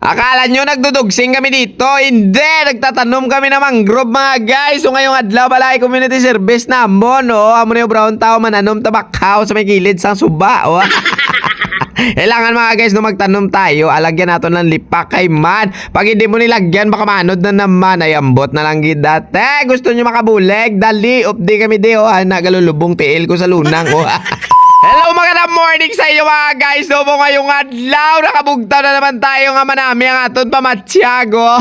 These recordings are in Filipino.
Akala nyo nagdudugsing kami dito? Hindi! Nagtatanom kami ng mangrove mga guys! So ngayong adlaw balay community service na mo no? Amo na yung brown tao mananom tabakaw sa may gilid sang suba. Oh. Kailangan mga guys no magtanom tayo alagyan nato ng lipak kay man Pag hindi mo nilagyan baka manod na naman ay ambot na lang gid dati Gusto nyo makabuleg Dali updi kami di oh Nagalulubong tiil ko sa lunang oh Hello magandang morning sa inyo mga guys. No po ngayong adlaw Nakabugtaw na naman tayo nga manami ang aton pamatyago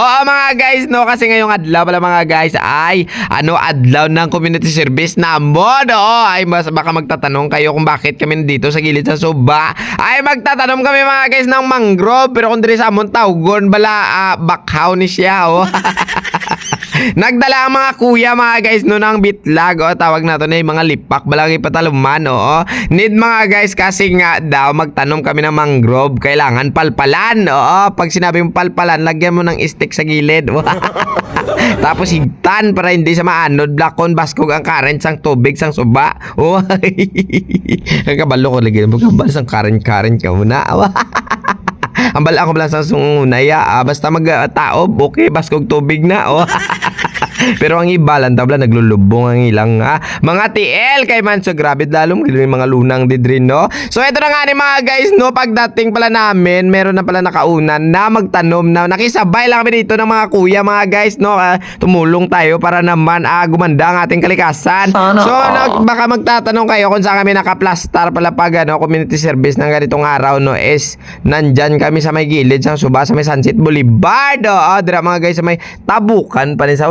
Oo mga guys no? Kasi ngayong adlaw pala mga guys Ay ano adlaw ng community service na mo no Ay mas baka magtatanong kayo kung bakit kami dito sa gilid sa suba. Ay magtatanong kami mga guys ng mangrove. Pero kung diri sa amon tawgon bala ah, bakhaw ni siya oh Nagdala ang mga kuya mga guys no ng bitlag o tawag nato na yung mga lipak balang ipataluman oo. Need mga guys kasi nga daw magtanom kami ng mangrove kailangan palpalan oo. Pag sinabing palpalan lagyan mo ng stick sa gilid. Tapos higtan para hindi sa maanod blakon baskog ang current sang tubig sang suba. Oh. ang kabalo ko lagi mo kabal sang current current ka muna. Ang bala ako lang sa sungunaya, ah, basta mag-taob, okay, baskog tubig na, oh. Pero ang iba lang tabla naglulubong ang ilang ha. Mga TL kay man so grabe lalo may mga lunang didrin no. So ito na nga ni mga guys no pagdating pala namin meron na pala nakaunan na magtanom na nakisabay lang kami dito ng mga kuya mga guys no. Ah, tumulong tayo para naman ah, gumanda ang ating kalikasan. So nag, baka magtatanong kayo kung saan kami nakaplastar pala pag ano community service ng ganitong araw no is nandyan kami sa may gilid sa Suba sa may Sunset Boulevard. Oh, dira mga guys sa may tabukan pa rin sa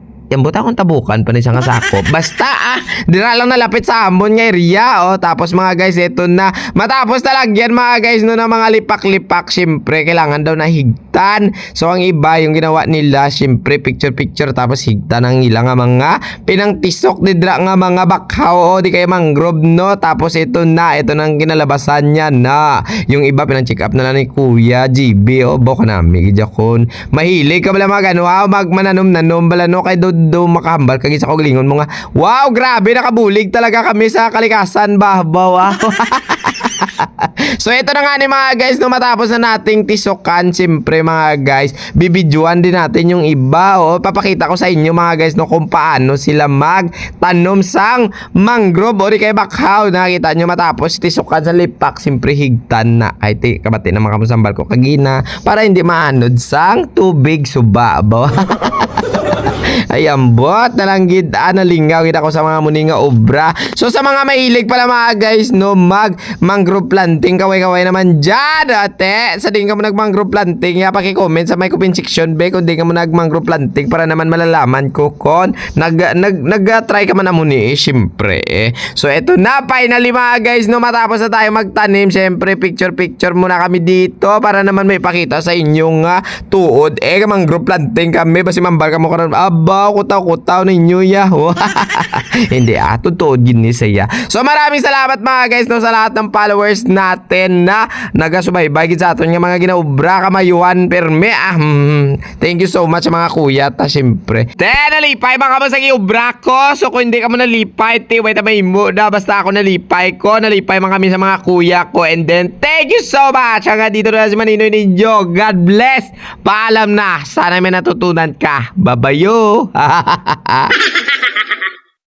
yung buta akong tabukan pa rin siya nga sakop. Basta ah, dira lang nalapit sa amon nga area oh. Tapos mga guys, ito na. Matapos talagyan mga guys no ng mga lipak-lipak. Siyempre, kailangan daw na higtan. So ang iba, yung ginawa nila, siyempre picture-picture tapos higtan ang ilang nga mga pinangtisok di dira nga mga bakhaw o di kaya mangrove no. Tapos ito na, ito nang ginalabasan niya na. Yung iba pinang-check up na lang ni Kuya GB o boko na migijakon. Mahilig ka bala mga ano, wow, magmananom-nanom bala no kay do do makahambal kag isa ko gilingon mo nga. Wow, grabe nakabulig talaga kami sa kalikasan ba. Wow. so ito na nga ni mga guys no matapos na nating tisokan siyempre mga guys bibidyoan din natin yung iba o papakita ko sa inyo mga guys no kung paano sila magtanom sang mangrove o di kay bakhaw nakita nyo matapos tisokan sa lipak siyempre higtan na ay ti kabati na mga musambal ko kagina para hindi maanod sang tubig suba ba ay ambot na lang gid analingaw gid ako sa mga muni nga obra. So sa mga mahilig pala mga guys no mag mangrove planting kaway-kaway naman diyan ate. Sa din ka mo nag mangrove planting ya paki-comment sa my comment section be kung di ka mo nag mangrove planting para naman malalaman ko kon nag nag nag try ka man na muni eh, syempre. eh. So eto na finally mga guys no matapos na tayo magtanim syempre picture picture muna kami dito para naman may pakita sa inyong nga tuod eh mangrove planting kami basi mambal ka mo karon aba kutaw-kutaw ninyo ya. Hindi ah, totoo gini saya. So maraming salamat mga guys no sa lahat ng followers natin na nagasubaybay gid sa aton nga mga ginaubra kamayuan perme ah. hmm, Thank you so much mga kuya ta syempre. Te nalipay mga mo sa giubra ko. So kung hindi ka mo nalipay, te wait may mo na basta ako nalipay ko. Nalipay man kami sa mga kuya ko and then thank you so much. Hanggang dito na si Maninoy ninyo. God bless. Paalam na. Sana may natutunan ka. Babayo. Hahaha.